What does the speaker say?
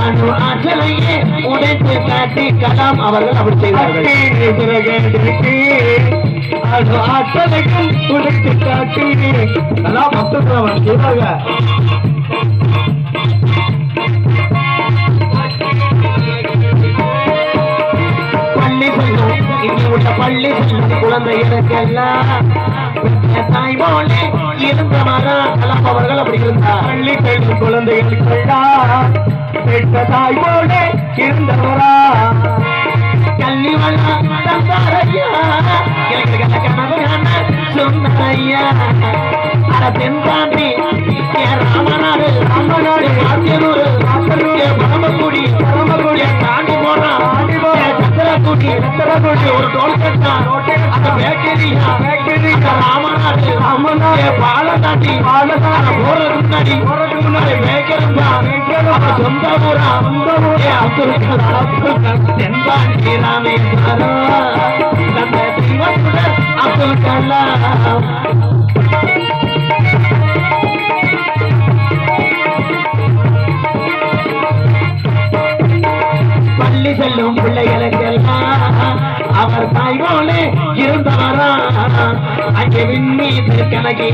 அணு ஆற்றலையே உடைத்து காட்டி கலாம் அவர்கள் அப்படி செய்தார்கள். அது ஆற்றலையும் உடுத்து காட்டி கலாம் அப்துல் கலாம் செய்தார்கள். பள்ளி செல்லும் உள்ள பள்ளி குழந்தைகளுக்கெல்லாம் தாய் போலே இருந்த மரம். கலாம் பள்ளி பெண் குழந்தைகளுக்குள்ளா பெற்ற தாயோட இருந்தவரா? கல்வி சொன்னையா அட ராமநாடு ராமநாடு ஆத்தியனூர் சத்திரக்குடி ஒரு டோல் கட்டா அந்த பேக்கரியா பேக்கரி. அந்த ராமநாடு பாலந்தாண்டி பாலந்தாண்டி. போறதுக்கு முன்னாடி போறதுக்கு முன்னாடி மேய்க்கிறதா. அப்ப சொந்த ஊரா சொந்த ஊரா. அப்துல் கலாம் தென்பாண்டி ராமேஸ்வரம் தந்த தெய்வத்துடன் அப்துல் கலாம் அவர் தாய் இருந்தவரா? அங்கே விண்ணீர் கணக்கே